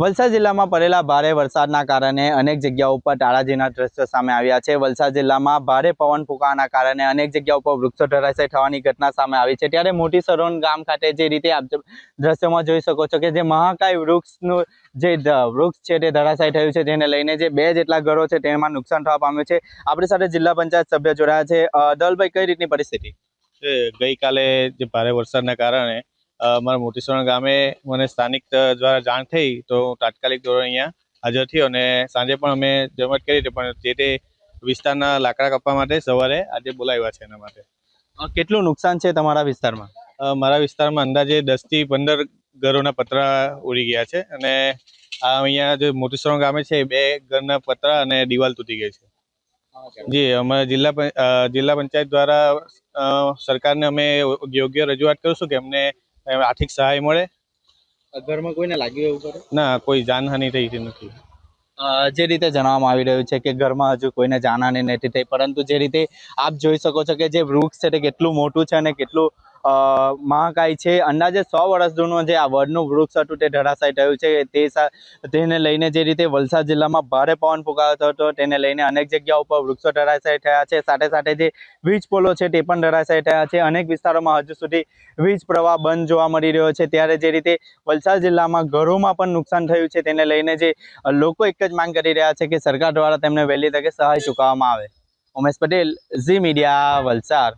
વલસાડ જિલ્લામાં પડેલા ભારે વરસાદના કારણે અનેક જગ્યાઓ ઉપર તાળાજીના દ્રશ્યો સામે આવ્યા છે. વલસાડ જિલ્લામાં ભારે પવન ફૂંકાવાના કારણે અનેક જગ્યાઓ ઉપર વૃક્ષો ધરાશય થવાની ઘટના સામે આવી છે. ત્યારે મોટી સરોન ગામ ખાતે જે રીતે આપ દ્રશ્યોમાં જોઈ શકો છો કે જે મહાકાય વૃક્ષનું જે વૃક્ષ છે તે ધરાશાય થયું છે. જેને લઈને જે બે જેટલા ઘરો છે તેમાં નુકસાન થવા પામ્યું છે. આપણી સાથે જિલ્લા પંચાયત સભ્ય જોડાયા છે. દલભાઈ, કઈ રીતની પરિસ્થિતિ? ગઈકાલે જે ભારે વરસાદના કારણે અ, અમારા મોટીસણ ગામે મને સ્થાનિક દ્વારા જાણ થઈ તો તાત્કાલિક ધોરણે અહીંયા હાજર થયો અને સાંજે પણ અમે જમત કરી હતી પણ જે તે વિસ્તારના લાકડા કાપવા માટે સવારે આજે બોલાવ્યા છે એના માટે. કેટલું નુકસાન છે તમારા વિસ્તારમાં? મારા વિસ્તારમાં અંદાજે દસથી પંદર ઘરોના પતરા ઉડી ગયા છે અને આ અહીંયા જે મોટીસણ ગામે છે બે ઘરના પતરા અને દિવાલ તૂટી ગઈ છે. જી અમારા જિલ્લા જિલ્લા પંચાયત દ્વારા સરકારને અમે યોગ્ય રજૂઆત કરીશું કે અમને આર્થિક સહાય મળે. ઘરમાં કોઈને લાગ્યું એવું કરે ના કોઈ જાનહાનિ થઈ નથી. જે રીતે જણાવવામાં આવી રહ્યું છે કે ઘરમાં હજુ કોઈને જાનહાની નથી થઈ પરંતુ જે રીતે આપ જોઈ શકો છો કે જે વૃક્ષ છે તે કેટલું મોટું છે અને કેટલું મહાકાય છે. અંદાજે સો વર્ષ જૂનું જે આ વડનું વૃક્ષ હતું તે ધરાશાય થયું છે. તે તેને લઈને જે રીતે વલસાડ જિલ્લામાં ભારે પવન ફૂંકાયો હતો, તેને લઈને અનેક જગ્યાઓ ઉપર વૃક્ષો ધરાશાય થયા છે. સાથે સાથે જે વીજ પોલો છે તે પણ ધરાશાય થયા છે. અનેક વિસ્તારોમાં હજુ સુધી વીજ પ્રવાહ બંધ જોવા મળી રહ્યો છે. ત્યારે જે રીતે વલસાડ જિલ્લામાં ઘરોમાં પણ નુકસાન થયું છે, તેને લઈને જે લોકો એક જ માંગ કરી રહ્યા છે કે સરકાર દ્વારા તેમને વહેલી તકે સહાય ચૂકવવામાં આવે. Umesh Patel, Zee media, Valsad.